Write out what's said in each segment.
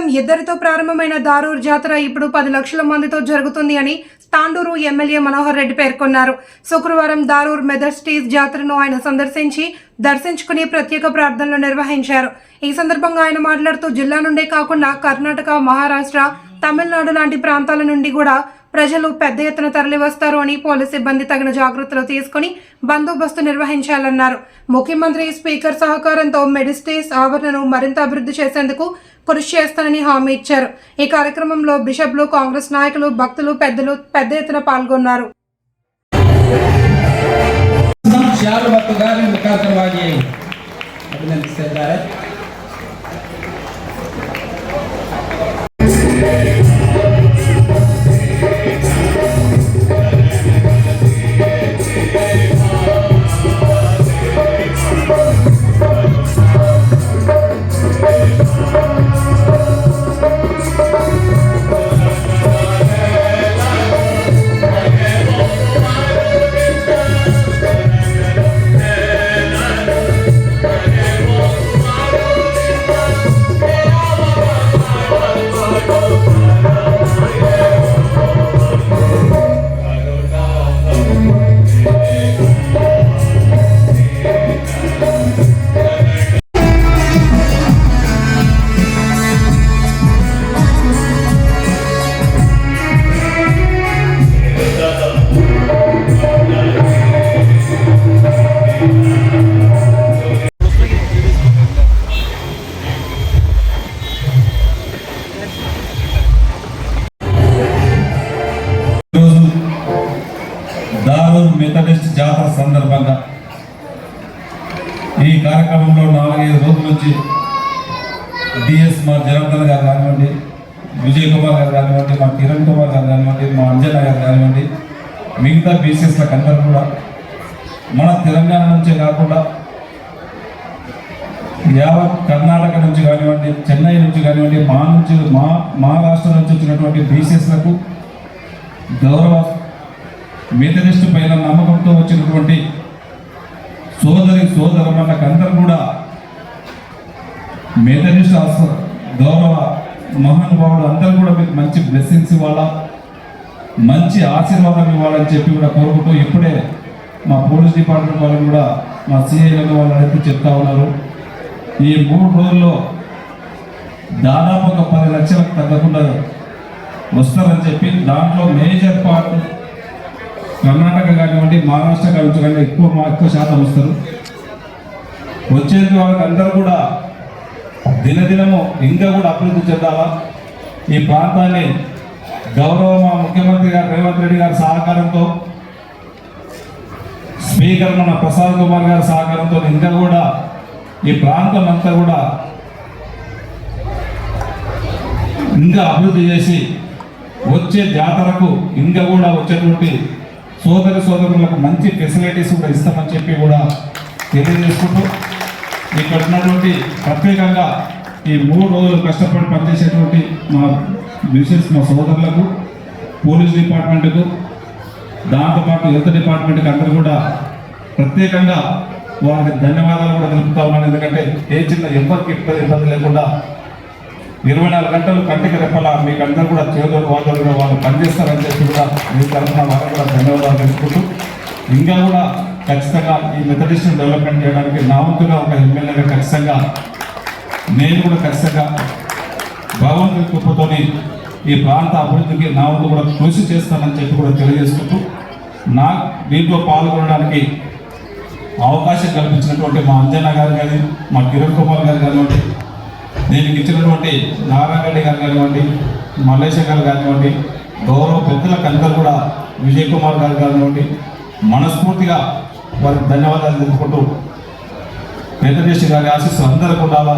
కేవలం ఇద్దరితో ప్రారంభమైన దారూర్ జాతర ఇప్పుడు పది లక్షల మందితో జరుగుతుంది అని తాండూరు ఎమ్మెల్యే మనోహర్ రెడ్డి పేర్కొన్నారు. శుక్రవారం దారూర్ మెదర్స్టీస్ జాతరను ఆయన సందర్శించి దర్శించుకుని ప్రత్యేక ప్రార్థనలు నిర్వహించారు. ఈ సందర్భంగా ఆయన మాట్లాడుతూ జిల్లా నుండే కాకుండా కర్ణాటక మహారాష్ట్ర తమిళనాడు లాంటి ప్రాంతాల నుండి కూడా ప్రజలు పెద్ద ఎత్తున తరలివస్తారు అని పోలీస్ సిబ్బంది తగిన జాగ్రత్తలు తీసుకుని బందోబస్తు నిర్వహించాలన్నారు ముఖ్యమంత్రి స్పీకర్ సహకారంతో మెడిస్టేస్ ఆవరణను మరింత అభివృద్ధి చేసేందుకు కృషి చేస్తానని హామీ ఇచ్చారు ఈ కార్యక్రమంలో బిషప్లు కాంగ్రెస్ నాయకులు భక్తులు పెద్దలు పెద్ద ఎత్తున పాల్గొన్నారు ಶಾಲು ಮತ್ತು ಗಾಲಿ ಮುಖಾಂತರವಾಗಿ ಅಭಿನಂದಿಸಿದ್ದಾರೆ జాతర సందర్భంగా ఈ కార్యక్రమంలో నాలుగైదు రోజుల నుంచి డిఎస్ మా జనార్దన్ గారు కానివ్వండి విజయ్ కుమార్ గారు కానివ్వండి మా కిరణ్ కుమార్ గారు కానివ్వండి మా అంజన గారు కానివ్వండి మిగతా బీసీఎస్లకు అందరూ కూడా మన తెలంగాణ నుంచే కాకుండా యావత్ కర్ణాటక నుంచి కానివ్వండి చెన్నై నుంచి కానివ్వండి మా నుంచి మా మా రాష్ట్రం నుంచి వచ్చినటువంటి బీసీఎస్లకు గౌరవ మెథడిస్ట్ పైన నమ్మకంతో వచ్చినటువంటి సోదరి సోదరమ్మలకు అందరూ కూడా మెథడిస్ట్ ఆస- గౌరవ మహానుభావుడు అందరూ కూడా మీకు మంచి బ్లెస్సింగ్స్ ఇవ్వాలా? మంచి ఆశీర్వాదం ఇవ్వాలని చెప్పి కూడా కోరుకుంటూ ఇప్పుడే మా పోలీస్ డిపార్ట్మెంట్ వాళ్ళు కూడా మా సిఐలను వాళ్ళు అయితే చెప్తా ఉన్నారు. ఈ మూడు రోజుల్లో దాదాపు ఒక పది లక్షలకు తగ్గకుండా వస్తారని చెప్పి దాంట్లో మేజర్ పార్ట్ కర్ణాటక కానివ్వండి మహారాష్ట్ర కావచ్చు కానీ ఎక్కువ ఎక్కువ శాతం వస్తారు. వచ్చేది వాళ్ళకి అందరూ కూడా దినదినము ఇంకా కూడా అభివృద్ధి చెందాలా? ఈ ప్రాంతాన్ని గౌరవ మా ముఖ్యమంత్రి గారు రేవంత్ రెడ్డి గారి సహకారంతో స్పీకర్ మన ప్రసాద్ కుమార్ గారి సహకారంతో ఇంకా కూడా ఈ ప్రాంతం అంతా కూడా ఇంకా అభివృద్ధి చేసి వచ్చే జాతరకు ఇంకా కూడా వచ్చేటువంటి సోదర సోదరులకు మంచి ఫెసిలిటీస్ కూడా ఇస్తామని చెప్పి కూడా తెలియజేసుకుంటూ ఇక్కడ ఉన్నటువంటి ప్రత్యేకంగా ఈ మూడు రోజులు కష్టపడి పనిచేసేటువంటి మా బిజినెస్ మా సోదరులకు పోలీస్ డిపార్ట్మెంట్కు దాంతోపాటు హెల్త్ డిపార్ట్మెంట్కి అందరూ కూడా ప్రత్యేకంగా వారికి ధన్యవాదాలు కూడా తెలుపుతా ఉన్నాను. ఎందుకంటే ఏ చిన్న ఎవరికి ఇబ్బంది ఇబ్బంది లేకుండా ఇరవై నాలుగు గంటలు కంటికి రెప్పలా మీకు అందరూ కూడా చేదోడు వాళ్ళు కూడా వాళ్ళు పనిచేస్తారని చెప్పి కూడా మీ తరఫున వారికి కూడా ధన్యవాదాలు తెలుసుకుంటూ ఇంకా కూడా ఖచ్చితంగా ఈ మెథడిస్ట్ డెవలప్మెంట్ చేయడానికి నా వంతుగా ఒక ఎమ్మెల్యేగా ఖచ్చితంగా నేను కూడా ఖచ్చితంగా భగవంతుడి కృపతోని ఈ ప్రాంత అభివృద్ధికి నా వంతు కూడా కృషి చేస్తానని చెప్పి కూడా తెలియజేసుకుంటూ నా దీంట్లో పాల్గొనడానికి అవకాశం కల్పించినటువంటి మా అంజనా గారు కానీ మా కిరణ్ కుమార్ గారు కానివ్వండి దీనికి ఇచ్చినటువంటి నారాయణ రెడ్డి గారు కానివ్వండి మల్లేశ గారు కానివ్వండి గౌరవ పెద్దల కనుకలు కూడా విజయ్ కుమార్ గారు కానివ్వండి మనస్ఫూర్తిగా వారికి ధన్యవాదాలు తెలుపుకుంటూ వెంకటేష్ గారి ఆశీస్సులు అందరికీ ఉండాలా?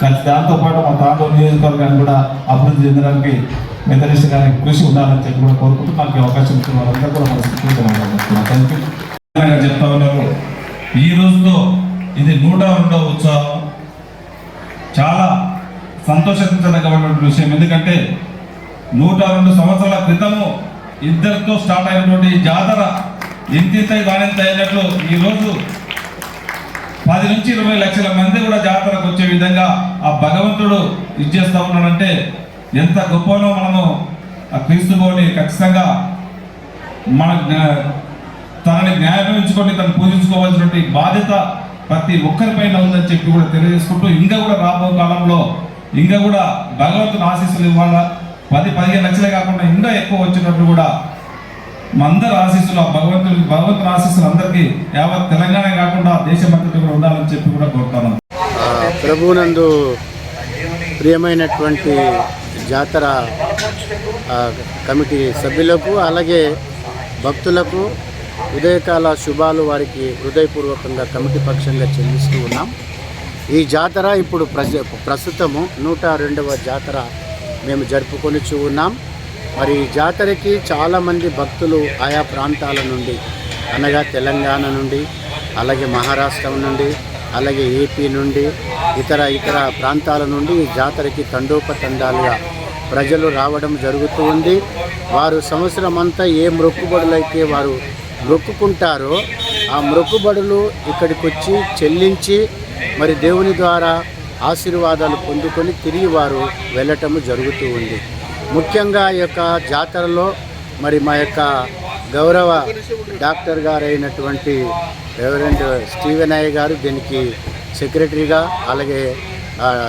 కానీ దాంతోపాటు మా తాండూరు నియోజకవర్గాన్ని కూడా అభివృద్ధి చెందడానికి వెంకటేష్ గారికి కృషి ఉండాలని చెప్పి కూడా కోరుకుంటూ నాకు అవకాశం ఇచ్చిన వాళ్ళందరూ కూడా మనస్ఫూర్తిగా ధన్యవాదాలు థ్యాంక్ యూ చెప్తా ఉన్నారు ఈ రోజుతో ఇది నూట రెండవ ఉత్సవం. చాలా సంతోషించదగ్గటువంటి విషయం. ఎందుకంటే నూట రెండు సంవత్సరాల క్రితము ఇద్దరితో స్టార్ట్ అయినటువంటి జాతర ఇంతింత దానింత అయినట్లు ఈరోజు పది నుంచి ఇరవై లక్షల మంది కూడా జాతరకు వచ్చే విధంగా ఆ భగవంతుడు ఇచ్చేస్తా ఉన్నాడంటే ఎంత గొప్పనో మనము ఆ క్రీస్తుని ఖచ్చితంగా మన తనని న్యాయపరించుకొని తను పూజించుకోవాల్సినటువంటి బాధ్యత ప్రతి ఒక్కరిపైన ఉందని చెప్పి కూడా తెలియజేసుకుంటూ ఇంకా కూడా రాబో కాలంలో ఇంకా కూడా భగవంతుని ఆశీస్సులు ఇవ్వాలా? పది పదిహేను లక్షలే కాకుండా ఇంకా ఎక్కువ వచ్చినట్టు కూడా మా అందరి ఆశీస్సులు ఆ భగవంతుడి భగవంతుని ఆశీస్సులు అందరికీ యావత్ తెలంగాణ కాకుండా దేశమంతటి కూడా ఉండాలని చెప్పి కూడా కోరుతాను ప్రభునందు ప్రియమైనటువంటి జాతర కమిటీ సభ్యులకు అలాగే భక్తులకు ఉదయకాల శుభాలు వారికి హృదయపూర్వకంగా కమిటీ పక్షంగా చెల్లిస్తూ ఉన్నాం. ఈ జాతర ఇప్పుడు ప్రజ ప్రస్తుతము నూట రెండవ జాతర మేము జరుపుకొని ఉన్నాం. మరి ఈ జాతరకి చాలామంది భక్తులు ఆయా ప్రాంతాల నుండి అనగా తెలంగాణ నుండి అలాగే మహారాష్ట్ర నుండి అలాగే ఏపీ నుండి ఇతర ఇతర ప్రాంతాల నుండి ఈ జాతరకి తండోపతండాలుగా ప్రజలు రావడం జరుగుతూ ఉంది. వారు సంవత్సరం అంతా ఏ మొక్కుబడులైతే వారు మొక్కుకుంటారో ఆ మొక్కుబడులు ఇక్కడికి వచ్చి చెల్లించి మరి దేవుని ద్వారా ఆశీర్వాదాలు పొందుకొని తిరిగి వారు వెళ్ళటము జరుగుతూ ఉంది. ముఖ్యంగా ఈ యొక్క జాతరలో మరి మా యొక్క గౌరవ డాక్టర్ గారైనటువంటి రెవరెంట్ రెవరెండ్ స్టీవెన్ అయ్య గారు దీనికి సెక్రటరీగా అలాగే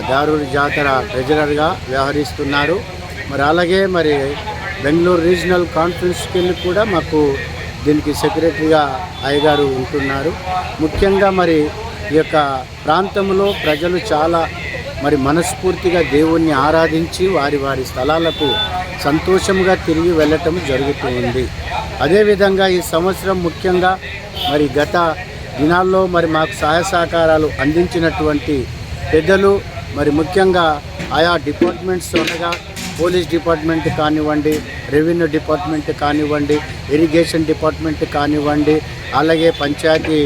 దారుడి జాతర ట్రెజరర్గా వ్యవహరిస్తున్నారు. మరి అలాగే మరి బెంగళూరు రీజనల్ కాన్ఫరెన్స్కి వెళ్ళి కూడా మాకు దీనికి సెక్రటరీగా అయ్యగారు ఉంటున్నారు. ముఖ్యంగా మరి ఈ యొక్క ప్రాంతంలో ప్రజలు చాలా మరి మనస్ఫూర్తిగా దేవుణ్ణి ఆరాధించి వారి వారి స్థలాలకు సంతోషంగా తిరిగి వెళ్ళటం జరుగుతూ ఉంది. అదేవిధంగా ఈ సంవత్సరం ముఖ్యంగా మరి గత దినాల్లో మరి మాకు సహాయ సహకారాలు అందించినటువంటి పెద్దలు మరి ముఖ్యంగా ఆయా డిపార్ట్మెంట్స్ ఉండగా పోలీస్ డిపార్ట్మెంట్ కానివ్వండి రెవెన్యూ డిపార్ట్మెంట్ కానివ్వండి ఇరిగేషన్ డిపార్ట్మెంట్ కానివ్వండి అలాగే పంచాయతీ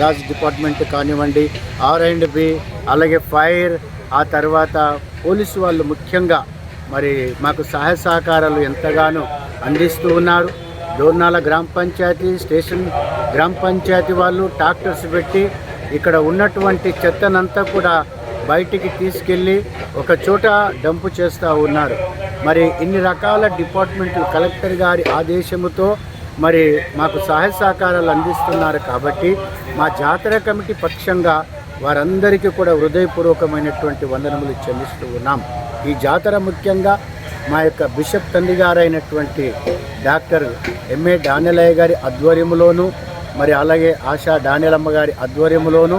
రాజ్ డిపార్ట్మెంట్ కానివ్వండి ఆర్ అండ్ బి అలాగే ఫైర్ ఆ తర్వాత పోలీసు వాళ్ళు ముఖ్యంగా మరి మాకు సహాయ సహకారాలు ఎంతగానో అందిస్తూ ఉన్నారు. దోర్నాల గ్రామ పంచాయతీ స్టేషన్ గ్రామ పంచాయతీ వాళ్ళు ట్రాక్టర్స్ పెట్టి ఇక్కడ ఉన్నటువంటి చెత్తనంతా కూడా బయటికి తీసుకెళ్ళి ఒక చోట డంపు చేస్తూ ఉన్నారు. మరి ఇన్ని రకాల డిపార్ట్మెంట్లు కలెక్టర్ గారి ఆదేశముతో మరి మాకు సహాయ సహకారాలు అందిస్తున్నారు కాబట్టి మా జాతర కమిటీ పక్షంగా వారందరికీ కూడా హృదయపూర్వకమైనటువంటి వందనములు చెల్లిస్తూ ఉన్నాం. ఈ జాతర ముఖ్యంగా మా యొక్క బిషప్ తండ్రి గారైనటువంటి డాక్టర్ ఎంఏ డానెలయ్య గారి ఆధ్వర్యంలోను మరి అలాగే ఆశా డానెలమ్మ గారి ఆధ్వర్యంలోను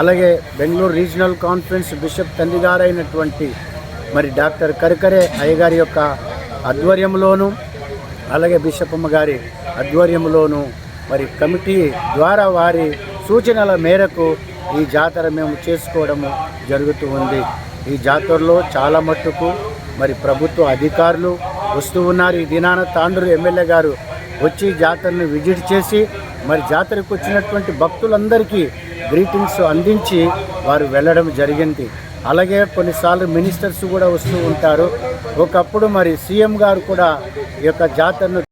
అలాగే బెంగళూరు రీజనల్ కాన్ఫరెన్స్ బిషప్ తండ్రి గారైనటువంటి మరి డాక్టర్ కరికరే అయ్యగారి యొక్క ఆధ్వర్యంలోను అలాగే బిషపమ్మ గారి ఆధ్వర్యంలోను మరి కమిటీ ద్వారా వారి సూచనల మేరకు ఈ జాతర మేము చేసుకోవడము జరుగుతూ ఉంది. ఈ జాతరలో చాలా మట్టుకు మరి ప్రభుత్వ అధికారులు వస్తూ ఉన్నారు. ఈ దినాన తాండూరు ఎమ్మెల్యే గారు వచ్చి జాతరను విజిట్ చేసి మరి జాతరకు వచ్చినటువంటి భక్తులందరికీ గ్రీటింగ్స్ అందించి వారు వెళ్ళడం జరిగింది. అలాగే కొన్నిసార్లు మినిస్టర్స్ కూడా వస్తూ ఉంటారు. ఒకప్పుడు మరి సీఎం గారు కూడా ఈ యొక్క జాతరను